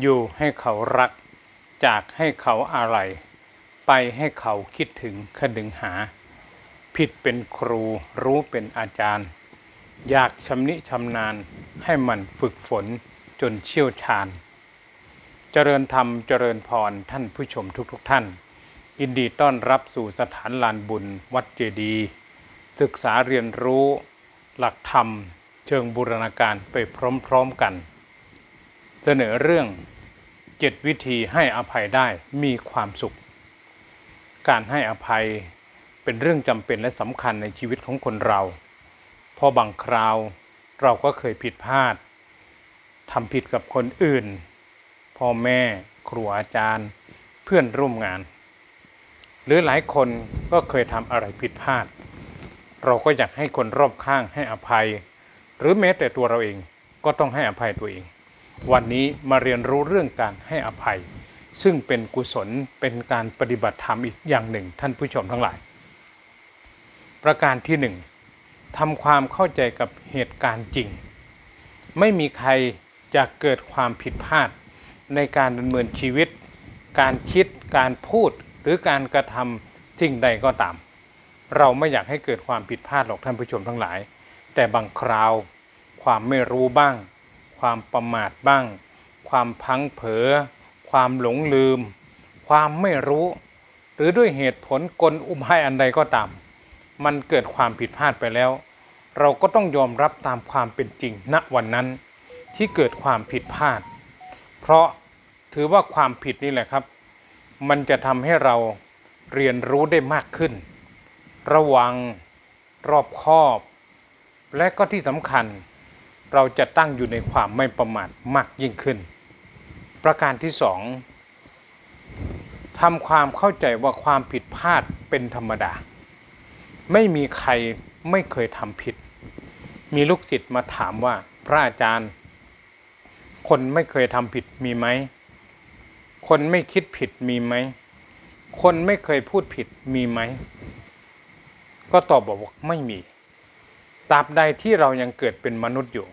อยู่ให้เขารัก จากให้เขาอะไร ไปให้เขาคิดถึงคดึงหา ผิดเป็นครูรู้เป็นอาจารย์ อยากชำนิชำนาญให้มันฝึกฝนจนเชี่ยวชาญ เจริญธรรมเจริญพรท่านผู้ชมทุกๆทท่าน อินดีต้อนรับสู่สถานลานบุญวัดเจดียศึกษาเรียนรู้หลักธรรมเชิงบูรณาการไปพร้อมๆกัน เสนอเรื่องเจ็ดวิธีให้อภัยได้มีความสุข การให้อภัยเป็นเรื่องจำเป็นและสำคัญในชีวิตของคนเรา เพราะบางคราวเราก็เคยผิดพลาดทำผิดกับคนอื่น พ่อแม่ครูอาจารย์ เพื่อนร่วมงาน หรือหลายคนก็เคยทำอะไรผิดพลาด เราก็อยากให้คนรอบข้างให้อภัย หรือแม้แต่ตัวเราเองก็ต้องให้อภัยตัวเอง วันนี้มาเรียนรู้เรื่องการให้อภัย ซึ่งเป็นกุศลเป็นการปฏิบัติธรรมอีกอย่างหนึ่งท่านผู้ชมทั้งหลาย ประการที่หนึ่งทำความเข้าใจกับเหตุการณ์จริง ไม่มีใครจะเกิดความผิดพลาดในการดำเนินชีวิต การคิด การพูด หรือการกระทำสิ่งใดก็ตาม เราไม่อยากให้เกิดความผิดพลาดหรอกท่านผู้ชมทั้งหลาย แต่บางคราว ความไม่รู้บ้าง ความประมาทบ้าง ความพังเผลอความหลงลืม ความไม่รู้ หรือด้วยเหตุผลกลอุบายอันใดก็ตาม มันเกิดความผิดพลาดไปแล้ว เราก็ต้องยอมรับตามความเป็นจริงณวันนั้น ที่เกิดความผิดพลาด เพราะถือว่าความผิดนี่แหละครับ มันจะทำให้เราเรียนรู้ได้มากขึ้น ระวัง รอบคอบ และก็ที่สำคัญ เราจะตั้งอยู่ในความไม่ประมาทมากยิ่งขึ้น ประการที่สองทำความเข้าใจว่าความผิดพลาดเป็นธรรมดา ไม่มีใครไม่เคยทำผิด มีลูกศิษย์มาถามว่าพระอาจารย์ คนไม่เคยทำผิดมีไหม คนไม่คิดผิดมีไหม คนไม่เคยพูดผิดมีไหม ก็ตอบบอกว่าไม่มี ตราบใดที่เรายังเกิดเป็นมนุษย์อยู่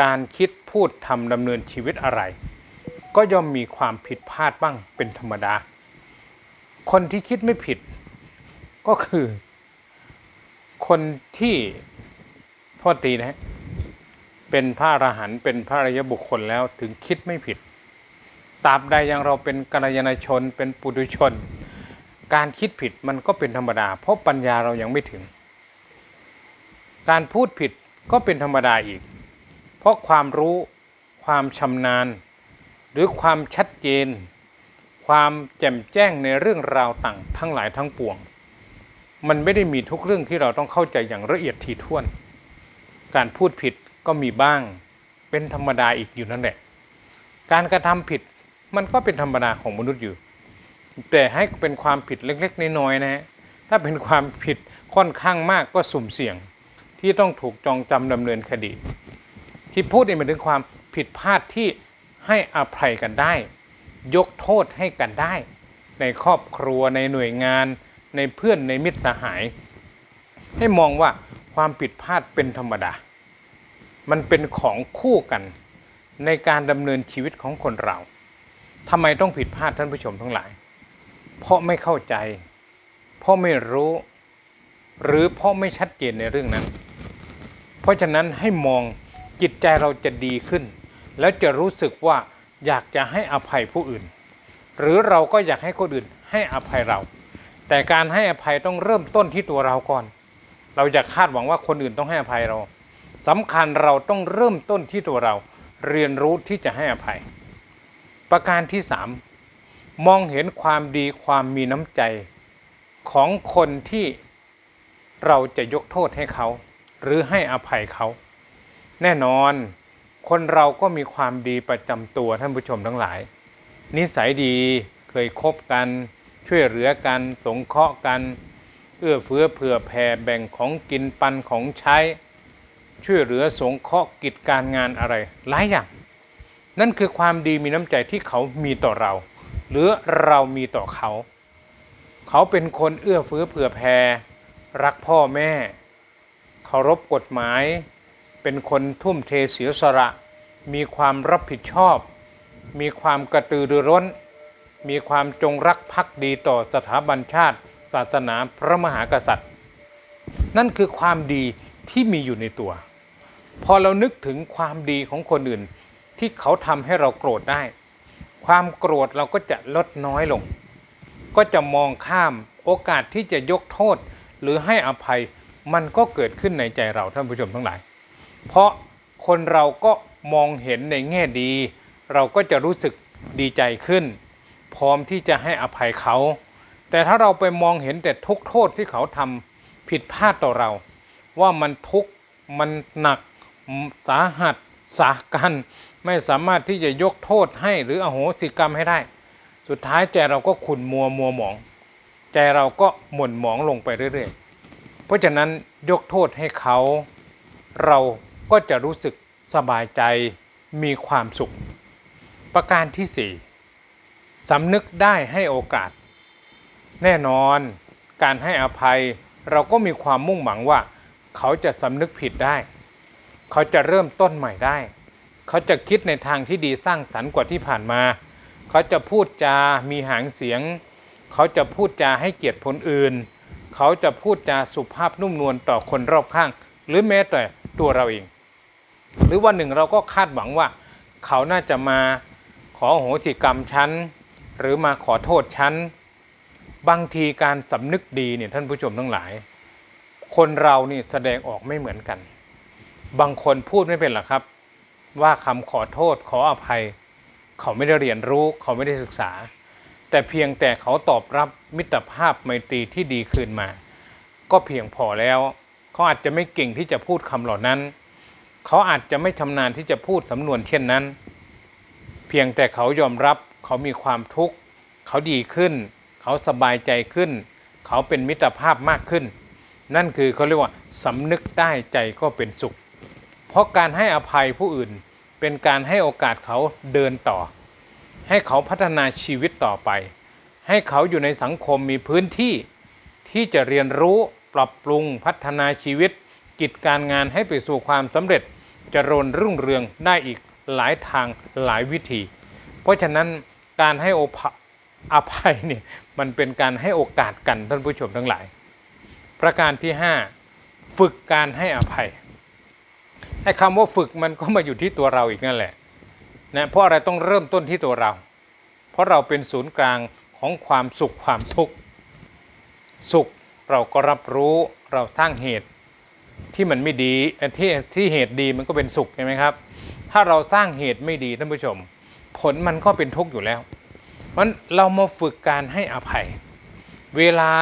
การคิดพูดทำดำเนินชีวิตอะไร ก็ย่อมมีความผิดพลาดบ้างเป็นธรรมดา คนที่คิดไม่ผิด ก็คือ คนที่โทษทีนะฮะเป็นพระอรหันต์เป็นพระอริยบุคคลแล้วถึงคิดไม่ผิดตราบใดยังเราเป็นกัลยาณชนเป็นปุถุชน การคิดผิดมันก็เป็นธรรมดา เพราะปัญญาเรายังไม่ถึง การพูดผิดก็เป็นธรรมดาอีก เพราะความรู้ ความชำนาญ หรือความชัดเจน ความแจ่มแจ้งในเรื่องราวต่างทั้งหลายทั้งปวง มันไม่ได้มีทุกเรื่องที่เราต้องเข้าใจอย่างละเอียดถี่ถ้วน การพูดผิดก็มีบ้าง เป็นธรรมดาอีกอยู่นั่นแหละ การกระทำผิดมันก็เป็นธรรมดาของมนุษย์อยู่ แต่ให้เป็นความผิดเล็กๆน้อยๆนะฮะถ้าเป็นความผิดค่อนข้างมากก็สุ่มเสี่ยง ที่ต้องถูกจองจำดำเนินคดี ที่พูดนี่มันถึงความผิดพลาดที่ให้อภัยกันได้ ยกโทษให้กันได้ ในครอบครัวในหน่วยงาน ในเพื่อนในมิตรสหาย ให้มองว่าความผิดพลาดเป็นธรรมดา มันเป็นของคู่กันในการดำเนินชีวิตของคนเราทำไมต้องผิดพลาดท่านผู้ชมทั้งหลาย เพราะไม่เข้าใจ เพราะไม่รู้ หรือเพราะไม่ชัดเจนในเรื่องนั้น เพราะฉะนั้นให้มองจิตใจเราจะดีขึ้น แล้วจะรู้สึกว่าอยากจะให้อภัยผู้อื่น หรือเราก็อยากให้คนอื่นให้อภัยเรา แต่การให้อภัยต้องเริ่มต้นที่ตัวเราก่อน เราจะคาดหวังว่าคนอื่นต้องให้อภัยเราสำคัญเราต้องเริ่มต้นที่ตัวเรา เรียนรู้ที่จะให้อภัย ประการที่สามมองเห็นความดีความมีน้ำใจของคนที่เราจะยกโทษให้เขา หรือให้อภัยเขาแน่นอนคนเราก็มีความดีประจำตัวท่านผู้ชมทั้งหลาย นิสัยดีเคยคบกัน ช่วยเหลือกัน สงเคราะห์กัน เอื้อเฟื้อเผื่อแผ่แบ่งของกินปันของใช้ ช่วยเหลือสงเคราะห์กิจการงานอะไรหลายอย่าง นั่นคือความดีมีน้ำใจที่เขามีต่อเรา หรือเรามีต่อเขา เขาเป็นคนเอื้อเฟื้อเผื่อแผ่รักพ่อแม่ เคารพกฎหมาย เป็นคนทุ่มเทเสียสละ มีความรับผิดชอบ มีความกระตือรือร้น มีความจงรักภักดีต่อสถาบันชาติ ศาสนาพระมหากษัตริย์ นั่นคือความดีที่มีอยู่ในตัว พอเรานึกถึงความดีของคนอื่นที่เขาทำให้เราโกรธได้ ความโกรธเราก็จะลดน้อยลง ก็จะมองข้ามโอกาสที่จะยกโทษหรือให้อภัย มันก็เกิดขึ้นในใจเราท่านผู้ชมทั้งหลาย เพราะคนเราก็มองเห็นในแง่ดี เราก็จะรู้สึกดีใจขึ้น พร้อมที่จะให้อภัยเขา แต่ถ้าเราไปมองเห็นแต่ทุกโทษที่เขาทำผิดพลาดต่อเรา ว่ามันทุกข์มันหนักสาหัสสากัน ไม่สามารถที่จะยกโทษให้หรืออโหสิกรรมให้ได้ สุดท้ายใจเราก็ขุ่นมัวมัวหมอง ใจเราก็หม่นหมองลงไปเรื่อยๆ เพราะฉะนั้นยกโทษให้เขา เราก็จะรู้สึกสบายใจมีความสุข ประการที่สี่สำนึกได้ให้โอกาส แน่นอนการให้อภัยเราก็มีความมุ่งหวังว่า เขาจะสำนึกผิดได้ เขาจะเริ่มต้นใหม่ได้ เขาจะคิดในทางที่ดีสร้างสรรค์กว่าที่ผ่านมา เขาจะพูดจา มีหางเสียง เขาจะพูดจาให้เกียรติคนอื่น เขาจะพูดจาสุภาพนุ่มนวลต่อคนรอบข้าง หรือแม้แต่ตัวเราเอง หรือวันหนึ่งเราก็คาดหวังว่า เขาน่าจะมาขอโหสิกรรมฉันหรือมาขอโทษฉันบางทีการสำนึกดีเนี่ยท่านผู้ชมทั้งหลาย คนเรานี่แสดงออกไม่เหมือนกัน บางคนพูดไม่เป็นหรอกครับ ว่าคำขอโทษขออภัย เขาไม่ได้เรียนรู้ เขาไม่ได้ศึกษา แต่เพียงแต่เขาตอบรับมิตรภาพไมตรีที่ดีคืนมา ก็เพียงพอแล้ว เขาอาจจะไม่เก่งที่จะพูดคำเหล่านั้น เขาอาจจะไม่ชำนาญที่จะพูดสำนวนเช่นนั้น เพียงแต่เขายอมรับเขามีความทุกข์ เขาดีขึ้น เขาสบายใจขึ้น เขาเป็นมิตรภาพมากขึ้น นั่นคือเขาเรียกว่าสำนึกได้ใจก็เป็นสุข เพราะการให้อภัยผู้อื่นเป็นการให้โอกาสเขาเดินต่อ ให้เขาพัฒนาชีวิตต่อไป ให้เขาอยู่ในสังคมมีพื้นที่ ที่จะเรียนรู้ปรับปรุงพัฒนาชีวิต กิจการงานให้ไปสู่ความสำเร็จจเจริญรุ่งเรืองได้อีกหลายทางหลายวิธี เพราะฉะนั้นการให้โอภอภัยเนี่ยมันเป็นการให้โอกาสกันท่านผู้ชมทั้งหลาย ประการที่ 5 ฝึกการให้อภัยไอ้คำว่าฝึกมันก็มาอยู่ที่ตัวเราอีกนั่นแหละ นะเพราะอะไรต้องเริ่มต้นที่ตัวเรา เพราะเราเป็นศูนย์กลางของความสุขความทุกข์สุขเราก็รับรู้เราสร้างเหตุที่มันไม่ดีที่ที่เหตุดีมันก็เป็นสุขใช่ไหมครับ ถ้าเราสร้างเหตุไม่ดีท่านผู้ชม ผลมันก็เป็นทุกข์อยู่แล้วมันเรามาฝึกการให้อภัย เวลา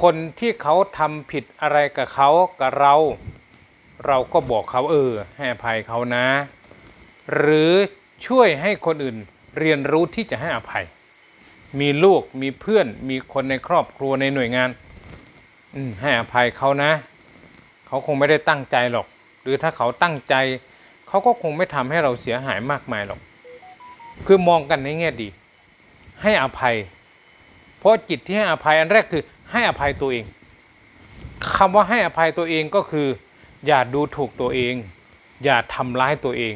คนที่เขาทำผิดอะไรกับเขากับเรา เราก็บอกเขาเออให้อภัยเขานะ หรือ ช่วยให้คนอื่นเรียนรู้ที่จะให้อภัย มีลูกมีเพื่อนมีคนในครอบครัวในหน่วยงานให้อภัยเขานะ เขาคงไม่ได้ตั้งใจหรอก หรือถ้าเขาตั้งใจ เขาก็คงไม่ทำให้เราเสียหายมากมายหรอก คือมองกันในแง่ดี ให้อภัย เพราะจิตที่ให้อภัยอันแรกคือ ให้อภัยตัวเองคำว่าให้อภัยตัวเองก็คือ อย่าดูถูกตัวเอง อย่าทำร้ายตัวเอง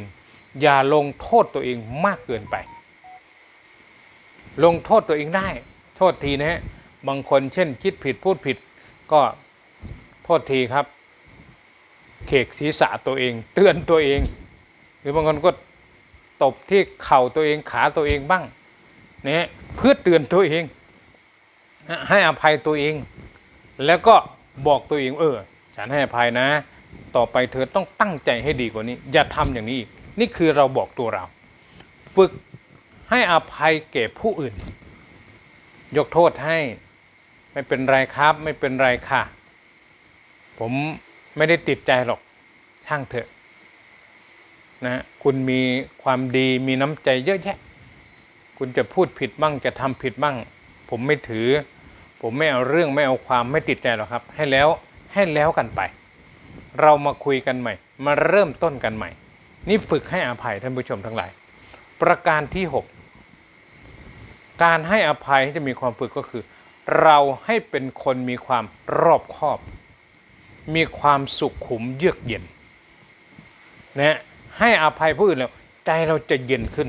อย่าลงโทษตัวเองมากเกินไป ลงโทษตัวเองได้ โทษทีนะฮะบางคนเช่นคิดผิดพูดผิด ก็โทษทีครับ เขกศีรษะตัวเอง เตือนตัวเอง หรือบางคนก็ตบที่เข่าตัวเองขาตัวเองบ้างเนี่ยเพื่อเตือนตัวเอง ให้อภัยตัวเอง แล้วก็บอกตัวเองเออ ฉันให้อภัยนะ ต่อไปเธอต้องตั้งใจให้ดีกว่านี้ อย่าทำอย่างนี้อีก นี่คือเราบอกตัวเรา ฝึกให้อภัยแก่ผู้อื่น ยกโทษให้ไม่เป็นไรครับ ไม่เป็นไรค่ะ ผมไม่ได้ติดใจหรอกช่างเถอะนะคุณมีความดีมีน้ำใจเยอะแยะ คุณจะพูดผิดบ้างจะทำผิดบ้าง ผมไม่ถือ ผมไม่เอาเรื่องไม่เอาความไม่ติดใจหรอกครับ ให้แล้วให้แล้วกันไป เรามาคุยกันใหม่ มาเริ่มต้นกันใหม่ นี่ฝึกให้อภัยท่านผู้ชมทั้งหลาย ประการที่ 6 การให้อภัยที่จะมีความฝึกก็คือ เราให้เป็นคนมีความรอบคอบ มีความสุขขุมเยือกเย็นนะให้อภัยผู้อื่นแล้วใจเราจะเย็นขึ้น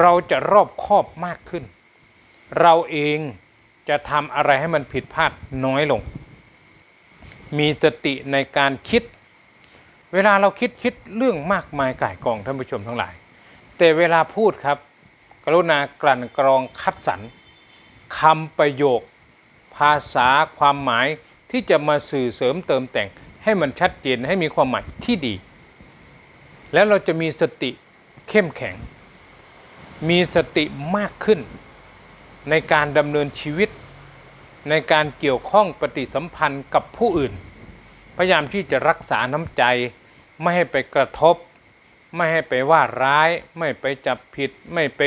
เราจะรอบคอบมากขึ้น เราเองจะทำอะไรให้มันผิดพลาดน้อยลง มีสติในการคิด เวลาเราคิดคิดเรื่องมากมายก่ายกองท่านผู้ชมทั้งหลาย แต่เวลาพูดครับ กรุณากลั่นกรองคัดสรรคำประโยค ภาษาความหมายที่จะมาสื่อเสริมเติมแต่ง ให้มันชัดเจนให้มีความหมายที่ดี แล้วเราจะมีสติเข้มแข็ง มีสติมากขึ้น ในการดำเนินชีวิต ในการเกี่ยวข้องปฏิสัมพันธ์กับผู้อื่น พยายามที่จะรักษาน้ำใจ ไม่ให้ไปกระทบ ไม่ให้ไปว่าร้าย ไม่ไปจับผิด ไม่ไป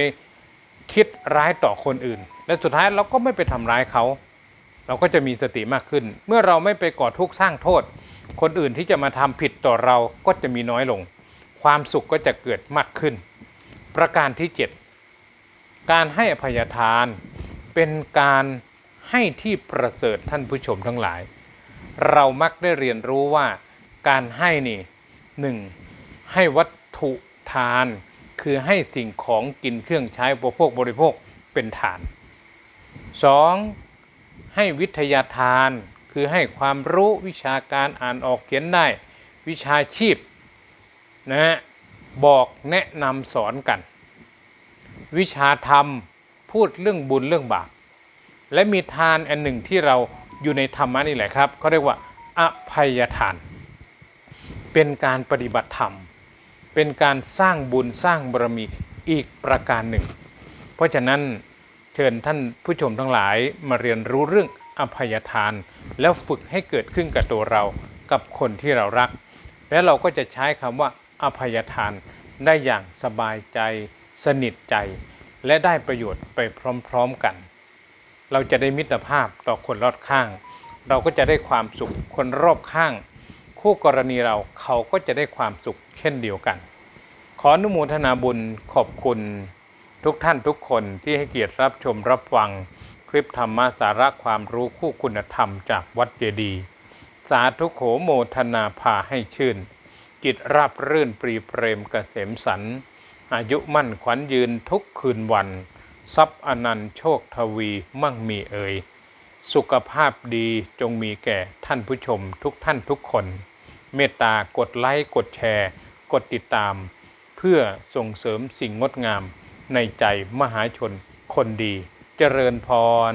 คิดร้ายต่อคนอื่น และสุดท้ายเราก็ไม่ไปทำร้ายเขา เราก็จะมีสติมากขึ้น เมื่อเราไม่ไปก่อทุกข์สร้างโทษ คนอื่นที่จะมาทำผิดต่อเราก็จะมีน้อยลง ความสุขก็จะเกิดมากขึ้น ประการที่ 7 การให้อภัยทานเป็นการให้ที่ประเสริฐท่านผู้ชมทั้งหลาย เรามักได้เรียนรู้ว่าการให้นี่หนึ่งให้วัตถุทาน คือให้สิ่งของกินเครื่องใช้บริโภคบริโภคเป็นทาน 2. ให้วิทยาทาน คือให้ความรู้วิชาการอ่านออกเขียนได้ วิชาชีพนะบอกแนะนำสอนกัน วิชาธรรมพูดเรื่องบุญเรื่องบาปและมีทานอันหนึ่งที่เรา อยู่ในธรรมะนี่แหละครับเขาเรียกว่าอภัยทาน เป็นการปฏิบัติธรรม เป็นการสร้างบุญสร้างบารมีอีกประการหนึ่ง เพราะฉะนั้นเชิญท่านผู้ชมทั้งหลายมาเรียนรู้เรื่องอภัยทาน แล้วฝึกให้เกิดขึ้นกับตัวเรากับคนที่เรารัก และเราก็จะใช้คำว่าอภัยทานได้อย่างสบายใจ สนิทใจ และได้ประโยชน์ไปพร้อมๆกัน เราจะได้มิตรภาพต่อคนรอบข้าง เราก็จะได้ความสุขคนรอบข้าง คู่กรณีเราเขาก็จะได้ความสุขเช่นเดียวกัน ขออนุโมทนาบุญขอบคุณทุกท่านทุกคนที่ให้เกียรติรับชมรับฟัง คลิปธรรมะสาระความรู้คู่คุณธรรมจากวัดเจดีย์สาธุโขโมทนาพาให้ชื่น จิตราบรื่นปรีเปรมเกษมสัน อายุมั่นขวัญยืนทุกคืนวัน ทรัพย์อนันต์โชคทวีมั่งมีเอ่ยสุขภาพดีจงมีแก่ท่านผู้ชมทุกท่านทุกคน เมตตากดไลค์กดแชร์ กดติดตาม เพื่อส่งเสริมสิ่งงดงามในใจมหาชนคนดี เจริญพร